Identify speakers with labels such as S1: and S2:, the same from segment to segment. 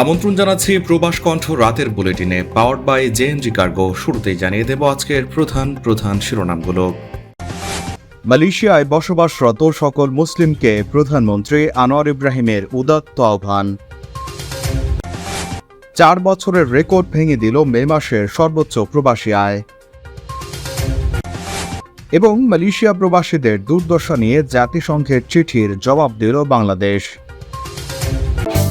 S1: আমন্ত্রণ জানাচ্ছি প্রবাস কণ্ঠ রাতের বুলেটিনে powered by J N G cargo শুরুতেই জানিয়ে দেব আজকের প্রধান প্রধান শিরোনামগুলো।
S2: মালয়েশিয়ায় বসবাসরত সকল মুসলিমকে প্রধানমন্ত্রী আনোয়ার ইব্রাহিমের উদাত্ত আহ্বান। চার বছরের রেকর্ড ভেঙে দিল মে মাসের সর্বোচ্চ প্রবাসী আয়। এবং মালয়েশিয়া প্রবাসীদের দুর্দশা নিয়ে জাতিসংঘের চিঠির জবাব দিল বাংলাদেশ।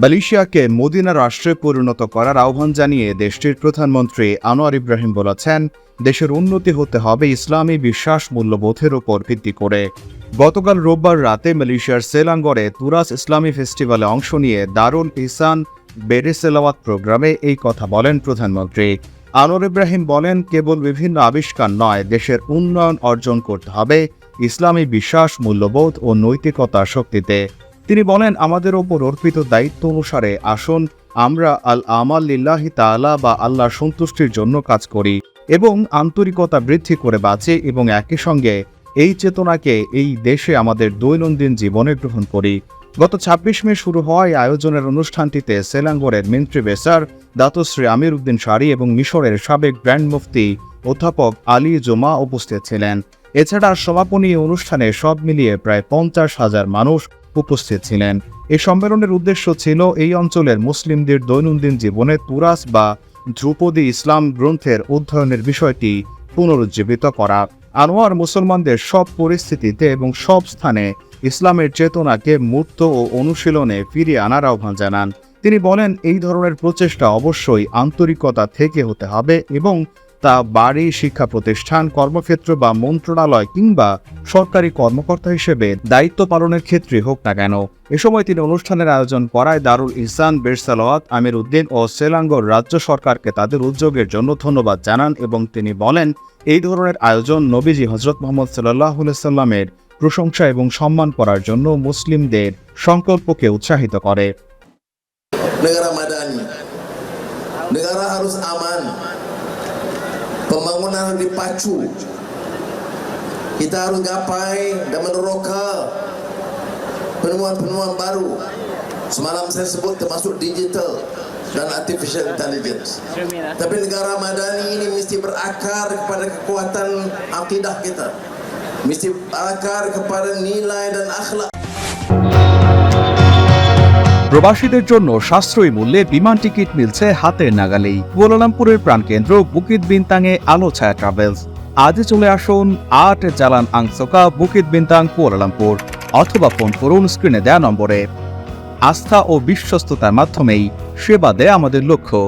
S2: মালয়েশিয়াকে মদিনা রাষ্ট্রে পরিণত করার আহ্বান জানিয়ে দেশটির প্রধানমন্ত্রী আনোয়ার ইব্রাহিম বলেছেন, দেশের উন্নতি হতে হবে ইসলামী বিশ্বাস মূল্যবোধের উপর ভিত্তি করে। গতকাল রোববার রাতে মালয়েশিয়ার সেলাঙ্গরে তুরাস ইসলামী ফেস্টিভ্যালে অংশ নিয়ে দারুল ইসান বেরেসেলাওয়াত প্রোগ্রামে এই কথা বলেন প্রধানমন্ত্রী। আনোয়ার ইব্রাহিম বলেন, কেবল বিভিন্ন আবিষ্কার নয়, দেশের উন্নয়ন অর্জন করতে হবে ইসলামী বিশ্বাস, মূল্যবোধ ও নৈতিকতার শক্তিতে। তিনি বলেন, আমাদের ওপর অর্পিত দায়িত্ব অনুসারে আসুন, আমরা আল আমাল লিল্লাহি তাআলা বা আল্লাহর সন্তুষ্টির জন্য কাজ করি এবং আন্তরিকতা বৃদ্ধি করে বাঁচি এবং একই সঙ্গে এই চেতনাকে এই দেশে আমাদের দৈনন্দিন জীবনে গ্রহণ করি। গত ছাব্বিশ মে শুরু হওয়া আয়োজনের অনুষ্ঠানটিতে সেলাঙ্গরের মিন্ত্রি বেসার, দাতশ্রী আমির উদ্দিন শাড়ি এবং মিশরের সাবেক গ্র্যান্ড মুফতি অধ্যাপক আলী জোমা উপস্থিত ছিলেন। এছাড়া সমাপনী অনুষ্ঠানে সব মিলিয়ে প্রায় পঞ্চাশ হাজার মানুষ উপস্থিত ছিলেন। এই সম্মেলনের উদ্দেশ্য ছিল এই অঞ্চলের মুসলিমদের দৈনন্দিন জীবনে তুরাস বা ধ্রুপদী ইসলাম গ্রন্থের অধ্যয়নের বিষয়টি পুনরুজ্জীবিত করা। আনোয়ার মুসলমানদের সব পরিস্থিতিতে এবং সব স্থানে ইসলামের চেতনাকে মূর্ত ও অনুশীলনে ফিরিয়ে আনার আহ্বান জানান। তিনি বলেন, এই ধরনের প্রচেষ্টা অবশ্যই আন্তরিকতা থেকে হতে হবে এবং তা বাড়ি, শিক্ষা প্রতিষ্ঠান, কর্মক্ষেত্র বা মন্ত্রণালয় কিংবা সরকারি কর্মকর্তা হিসেবে দায়িত্ব পালনের ক্ষেত্রে হোক না কেন এ সময় তিনি অনুষ্ঠানের আয়োজন করায় দারুল ইহসান বেরসালাওয়াত আমির উদ্দিন ও সেলাঙ্গর রাজ্য সরকারকে তাদের উদ্যোগের জন্য ধন্যবাদ জানান এবং তিনি বলেন, এই ধরনের আয়োজন নবীজি হজরত মোহাম্মদ সাল্লাহ সাল্লামের প্রশংসা এবং সম্মান করার জন্য মুসলিমদের সংকল্পকে উৎসাহিত করে
S3: negara madani. Negara harus aman. Pembangunan harus dipacu. Kita harus gapai dan meneroka penemuan-penemuan baru. Semalam saya sebut termasuk digital dan artificial intelligence. Tapi negara madani ini mesti berakar kepada kekuatan akidah kita. Mesti berakar kepada nilai dan akhlak
S2: প্রবাসীদের জন্য সাশ্রয়ী মূল্যে বিমান ticket মিলছে হাতের নাগালেই। কুয়ালালামপুরের প্রাণকেন্দ্র Bukit বিনতাংয়ে আলো ছায়া ট্রাভেলস আজ চলে আসুন আট Jalan Angsoka Bukit Bintang Kuala Lumpur, অথবা ফোন করুন স্ক্রিনে দেয়া নম্বরে। আস্থা ও বিশ্বস্ততার মাধ্যমেই সেবা দেয় আমাদের লক্ষ্য।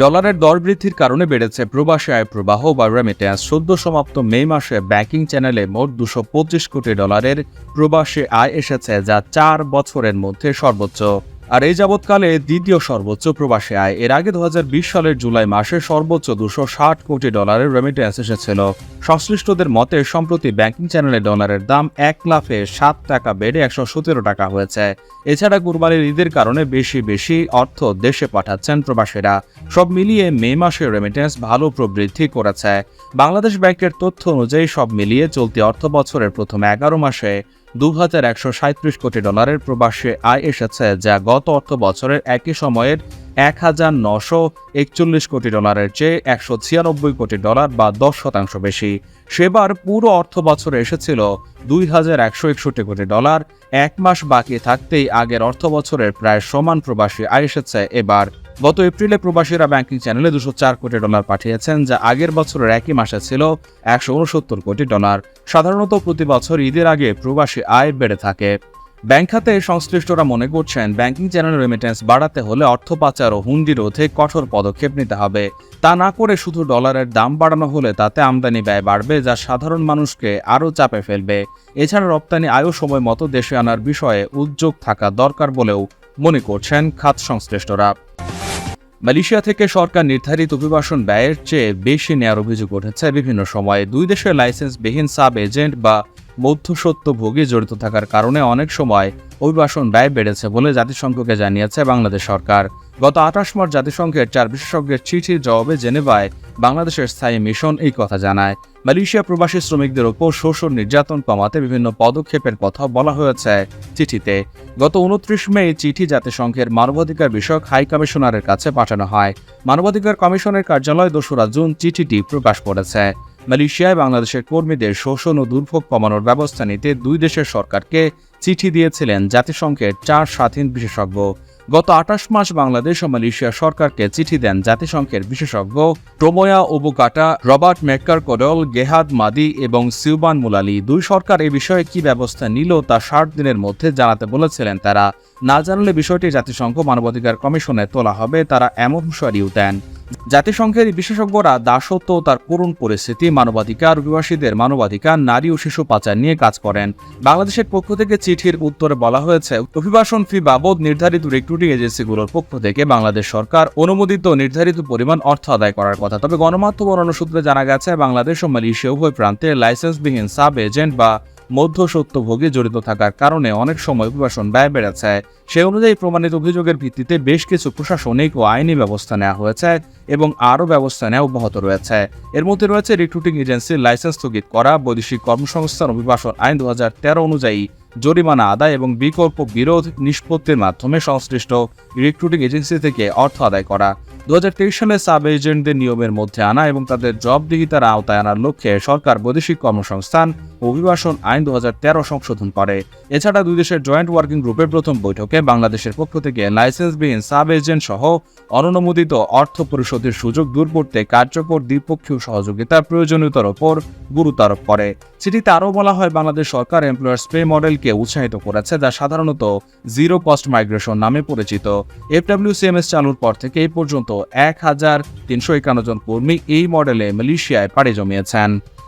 S2: ডলারের দর বৃদ্ধির কারণে বেড়েছে প্রবাসী আয় প্রবাহ বা রেমিটেন্স সদ্য সমাপ্ত মে মাসে ব্যাংকিং চ্যানেলে মোট দুশো পঁচিশ কোটি ডলারের প্রবাসী আয় এসেছে যা চার বছরের মধ্যে সর্বোচ্চ। আর এই যাবৎকালে দ্বিতীয় সর্বোচ্চ প্রবাসী আয়। এর আগে দু হাজার বিশ সালের জুলাই মাসে সর্বোচ্চ দুশো ষাট কোটি ডলারের রেমিটেন্স এসেছিল। সংশ্লিষ্টদের মতে, সম্প্রতি ব্যাংকিং চ্যানেলে ডলারের দাম এক লাফে সাত টাকা বেড়ে একশো সতেরো টাকা হয়েছে। এছাড়া কুরবানির ঈদের কারণে বেশি বেশি অর্থ দেশে পাঠাচ্ছেন প্রবাসীরা। সব মিলিয়ে মে মাসে রেমিটেন্স ভালো প্রবৃদ্ধি করেছে। বাংলাদেশ ব্যাংকের তথ্য অনুযায়ী সব মিলিয়ে চলতি অর্থ বছরের প্রথম এগারো মাসে দু কোটি ডলারের প্রবাসী আয় এসেছে, যা গত অর্থ বছরের একই সময়ের এক হাজার নশো একচল্লিশ কোটি ডলারের চেয়ে একশো ছিয়ানব্বই কোটি ডলার বা দশ শতাংশ বেশি। সেবার পুরো অর্থ বছরে এসেছিল দুই হাজার একশো একষট্টি কোটি ডলার। এক মাস বাকি থাকতেই আগের অর্থ বছরের প্রায় সমান প্রবাসী আয় এসেছে। এবার গত এপ্রিলে প্রবাসীরা ব্যাংকিং চ্যানেলে দুশো চার কোটি ডলার পাঠিয়েছেন, যা আগের বছরের একই মাসে ছিল একশো উনসত্তর কোটি ডলার। সাধারণত প্রতি বছর ঈদের আগে প্রবাসী আয় বেড়ে থাকে। ব্যাংক খাতে সংশ্লিষ্টরা মনে করছেন, ব্যাংকিং চ্যানেল রেমিটেন্স বাড়াতে হলে অর্থ পাচার ও হুন্ডি রোধে কঠোর পদক্ষেপ নিতে হবে। তা না করে শুধু ডলারের দাম বাড়ানো হলে তাতে আমদানি ব্যয় বাড়বে, যা সাধারণ মানুষকে আরও চাপে ফেলবে। এছাড়া রপ্তানি আয়ও সময় মতো দেশে আনার বিষয়ে উদ্যোগ থাকা দরকার বলেও মনে করছেন খাত সংশ্লিষ্টরা। মালয়েশিয়া থেকে সরকার নির্ধারিত অভিবাসন ব্যয়ের চেয়ে বেশি নেওয়ার অভিযোগ উঠেছে। বিভিন্ন সময়ে দুই দেশের লাইসেন্সবিহীন সাব এজেন্ট বা মধ্যসত্যভোগী জড়িত থাকার কারণে অনেক সময় অভিবাসন ব্যয় বেড়েছে বলে জাতিসংঘকে জানিয়েছে বাংলাদেশ সরকার। গত আঠাশ মার্চ জাতিসংঘের চার বিশেষজ্ঞের চিঠির জবাবে জেনেভায় বাংলাদেশের স্থায়ী মিশন এই কথা জানায়। মালয়েশিয়া প্রবাসী শ্রমিকদের ওপর শোষণ, নির্যাতন কমাতে বিভিন্ন পদক্ষেপের কথা বলা হয়েছে চিঠিতে। গত উনত্রিশ মে এই চিঠি জাতিসংঘের মানবাধিকার বিষয়ক হাই কমিশনারের কাছে পাঠানো হয়। মানবাধিকার কমিশনের কার্যালয় দোসরা জুন চিঠিটি প্রকাশ করেছে। মালয়েশিয়ায় বাংলাদেশের কর্মীদের শোষণ ও দুর্ভোগ কমানোর ব্যবস্থা নিতে দুই দেশের সরকারকে চিঠি দিয়েছিলেন জাতিসংঘের চার স্বাধীন বিশেষজ্ঞ। গত আঠাশ মাস বাংলাদেশ ও মালয়েশিয়া সরকারকে চিঠি দেন জাতিসংঘের বিশেষজ্ঞ প্রমোয়া ওবুকাটা, রবার্ট মেক্কার কোডল গেহাদ মাদি এবং সিউবান মুলালি। দুই সরকার এ বিষয়ে কি ব্যবস্থা নিল তা ষাট দিনের মধ্যে জানাতে বলেছিলেন তারা। না জানালে বিষয়টি জাতিসংঘ মানবাধিকার কমিশনে তোলা হবে, তারা এমন হুঁশিয়ারিও দেন। জাতিসংঘের বিশেষজ্ঞরা দাসত্ব তার করুণ পরিস্থিতি, মানবাধিকার, অভিবাসীদের মানবাধিকার, নারী ও শিশু পাচার নিয়ে কাজ করেন। বাংলাদেশের পক্ষ থেকে চিঠির উত্তরে বলা হয়েছে, অভিবাসন ফি বাবদ নির্ধারিত রিক্রুটিং এজেন্সিগুলোর পক্ষ থেকে বাংলাদেশ সরকার অনুমোদিত নির্ধারিত পরিমাণ অর্থ আদায় করার কথা। তবে গণমাধ্যম অন্যান্য সূত্রে জানা গেছে, বাংলাদেশ ও মালয়েশিয়া উভয় প্রান্তে লাইসেন্সবিহীন সাব এজেন্ট বা মধ্যসত্যভোগী জড়িত থাকার কারণে অনেক সময় অভিবাসন ব্যয় বেড়েছে। সে অনুযায়ী প্রমাণিত অভিযোগের ভিত্তিতে বেশ কিছু প্রশাসনিক ও আইনি ব্যবস্থা নেওয়া হয়েছে এবং আরও ব্যবস্থা নেওয়া অব্যাহত রয়েছে। এর মধ্যে রয়েছে রিক্রুটিং এজেন্সির লাইসেন্স স্থগিত করা, বৈদেশিক কর্মসংস্থান অভিবাসন আইন দুহাজার তেরো অনুযায়ী জরিমানা আদায় এবং বিকল্প বিরোধ নিষ্পত্তির মাধ্যমে সংশ্লিষ্ট রিক্রুটিং এজেন্সি থেকে অর্থ আদায় করা। দু হাজার তেইশ সালে সাব এজেন্টদের নিয়মের মধ্যে আনা এবং তাদের জবদিহিতার আওতায় আনার লক্ষ্যে সরকার বৈদেশিক কর্মসংস্থান অভিবাসন আইন দু হাজার তেরো সংশোধন করে। এছাড়া দুই দেশের জয়েন্ট ওয়ার্কিং গ্রুপের প্রথম বৈঠকে বাংলাদেশের পক্ষ থেকে লাইসেন্সবিহীন সাব এজেন্ট সহ অননুমোদিত অর্থ পরিশোধের সুযোগ দূর করতে কার্যকর দ্বিপক্ষীয় সহযোগিতার প্রয়োজনীয়তার ওপর গুরুত্ব আরোপ করে। চিঠিতে আরও বলা হয়, বাংলাদেশ সরকার এমপ্লয়ার্স পে মডেলকে উৎসাহিত করেছে যা সাধারণত জিরো কস্ট মাইগ্রেশন নামে পরিচিত। এফডব্লিউসিএমএস চালুর পর থেকে এই পর্যন্ত এক হাজার তিনশো একান্ন জন কর্মী এই মডেলে মালয়েশিয়ায় পাড়ি জমিয়েছেন।